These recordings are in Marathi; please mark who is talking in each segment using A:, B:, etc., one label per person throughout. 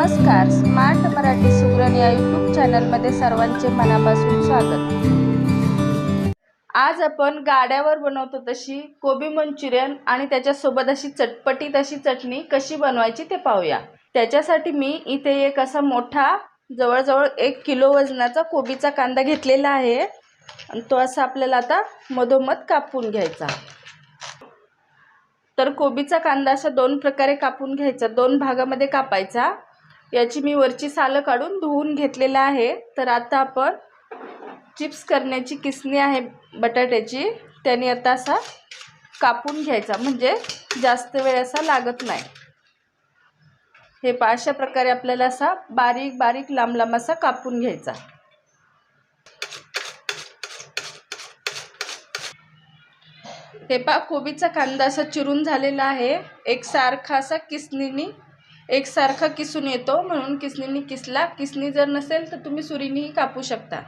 A: नमस्कार. स्मार्ट मराठी सुग्रण या यूट्यूब चॅनलमध्ये सर्वांचे मनापासून स्वागत. आज आपण गाड्यावर बनवतो तशी कोबी मंचुरियन आणि त्याच्यासोबत अशी चटपटीत अशी चटणी कशी बनवायची ते पाहूया. त्याच्यासाठी मी इथे एक असा मोठा जवळजवळ एक किलो वजनाचा कोबीचा कांदा घेतलेला आहे. आणि तो असा आपल्याला आता मधोमध कापून घ्यायचा. तर कोबीचा कांदा अशा दोन प्रकारे कापून घ्यायचा. दोन भागामध्ये कापायचा. याची मी वरची सालं काढून धुवून घेतलेलं आहे. तर आता आपण चिप्स करण्याची किसणी आहे बटाट्याची. त्याने आता असा कापून घ्यायचा. म्हणजे जास्त वेळ असा लागत नाही. हे पा अशा प्रकारे आपल्याला असा बारीक बारीक लांब लांब असा कापून घ्यायचा. हे पा कोबीचा कांदा असा चिरून झालेला आहे. एक सारखा असा किसणीनी एकसारखा किसून येतो म्हणून किसणीनी किसला. किसणी जर नसेल तर तुम्ही सुरीनेही कापू शकता.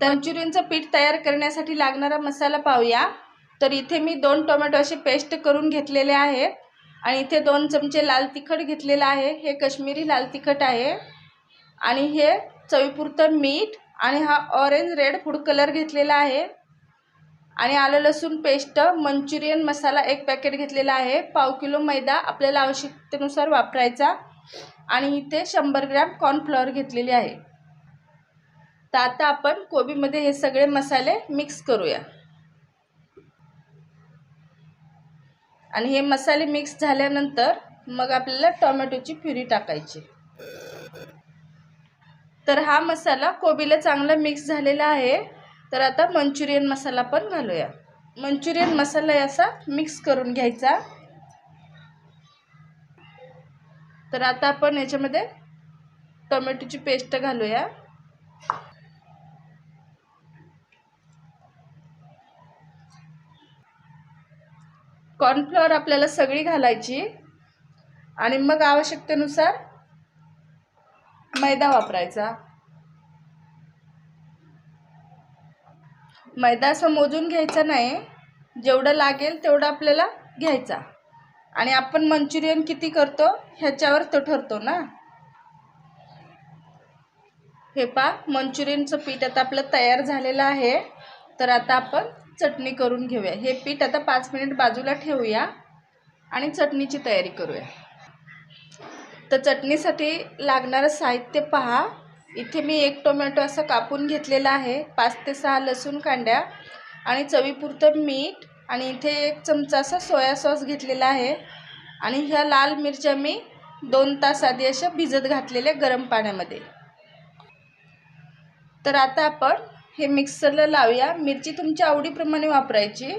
A: मंचुरियनचं पीठ तयार करण्यासाठी लागणारा मसाला पाहूया. तर इथे मी दोन टोमॅटो असे पेस्ट करून घेतलेले आहेत. आणि इथे दोन चमचे लाल तिखट घेतलेलं आहे. हे कश्मीरी लाल तिखट आहे. आणि हे चवीपुरतं मीठ आणि हा ऑरेंज रेड फूड कलर घेतलेला आहे. आणि आलं लसूण पेस्ट मंचुरियन मसाला एक पॅकेट घेतलेला आहे. पाव किलो मैदा आपल्याला आवश्यकतेनुसार वापरायचा. आणि इथे शंभर ग्रॅम कॉर्नफ्लॉवर घेतलेली आहे. तर आता आपण कोबीमध्ये हे सगळे मसाले मिक्स करूया. आणि हे मसाले मिक्स झाल्यानंतर मग आपल्याला टोमॅटोची प्युरी टाकायची. तर हा मसाला कोबीला चांगला मिक्स झालेला आहे. तर आता मंचुरियन मसाला पण घालूया. मंचुरियन मसाला असा मिक्स करून घ्यायचा. तर आता आपण याच्यामध्ये टोमॅटोची पेस्ट घालूया. कॉर्नफ्लॉवर आपल्याला सगळी घालायची. आणि मग आवश्यकतेनुसार मैदा वापरायचा. मैदा असं मोजून घ्यायचा नाही. जेवढं लागेल तेवढं आपल्याला घ्यायचा. आणि आपण मंचुरियन किती करतो ह्याच्यावर तो ठरतो ना. हे पा मंचुरियनचं पीठ आता आपलं तयार झालेलं आहे. तर आता आपण चटणी करून घेऊया. हे पीठ आता पाच मिनिट बाजूला ठेवूया आणि चटणीची तयारी करूया. तर चटणीसाठी लागणारं साहित्य पहा. इथे मी एक टोमॅटो असं कापून घेतलेला आहे. पाच ते सहा लसूण कांड्या आणि चवीपुरतं मीठ आणि इथे एक चमचा असा सोया सॉस घेतलेला आहे. आणि ह्या लाल मिरच्या मी दोन तास आधी अशा भिजत घातलेल्या गरम पाण्यामध्ये. तर आता आपण हे मिक्सरला लावूया. मिरची तुमच्या आवडीप्रमाणे वापरायची.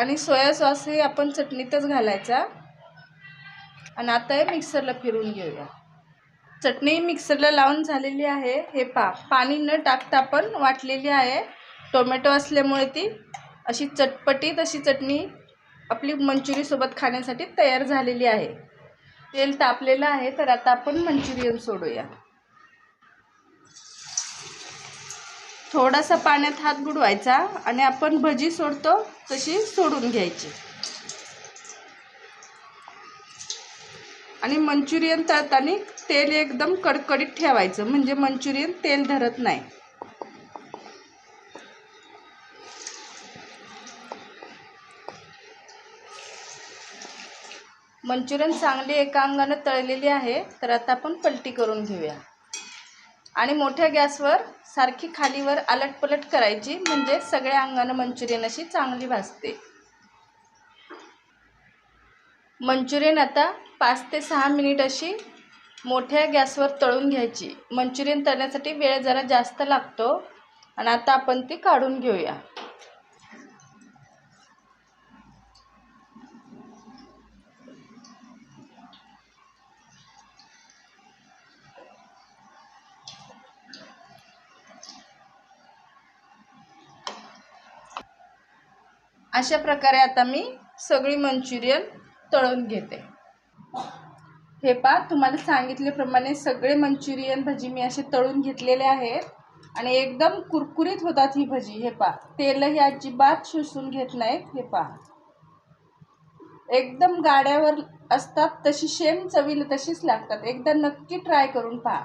A: आणि सोया सॉस हे आपण चटणीतच घालायचा. आणि आता हे मिक्सरला फिरून घेऊया. चटणी मिक्सरला लावून झालेली आहे. हे पा पाणी न टाकता आपण वाटलेली आहे. टोमॅटो असल्यामुळे ती अशी चटपटीत अशी चटणी आपली मंचुरीसोबत खाण्यासाठी तयार झालेली आहे. तेल तापलेलं आहे तर आता आपण मंचुरियन सोडूया. थोडासा पाण्यात हात बुडवायचा आणि आपण भजी सोडतो तशी सोडून घ्यायची. आणि मंचुरियन तळताना तेल एकदम कडकडीत ठेवायचं म्हणजे मंचुरियन तेल धरत नाही. मंचुरियन चांगली एका अंगानं तळलेली आहे तर आता आपण पलटी करून घेऊया. आणि मोठ्या गॅसवर सारखी खालीवर आलटपलट करायची म्हणजे सगळ्या अंगानं मंचुरियन अशी चांगली भाजते मंचुरियन आता पाच ते सहा मिनिट अशी मोठ्या गॅसवर तळून घ्यायची. मंचुरियन तळण्यासाठी वेळ जरा जास्त लागतो. आणि आता आपण ती काढून घेऊया. अशा प्रकारे आता मी सगळी मंचुरियन तळून घेते. हे पा तुम्हाला सांगितल्याप्रमाणे सगळे मंचुरियन भजी मी असे तळून घेतलेले आहेत. आणि एकदम कुरकुरीत होतात ही भजी. हे पा तेलही अजिबात शोषून घेत नाहीत. हे पा एकदम गाड्यावर असतात तशी सेम चवीला तशीच लागतात. एकदा नक्की ट्राय करून पहा.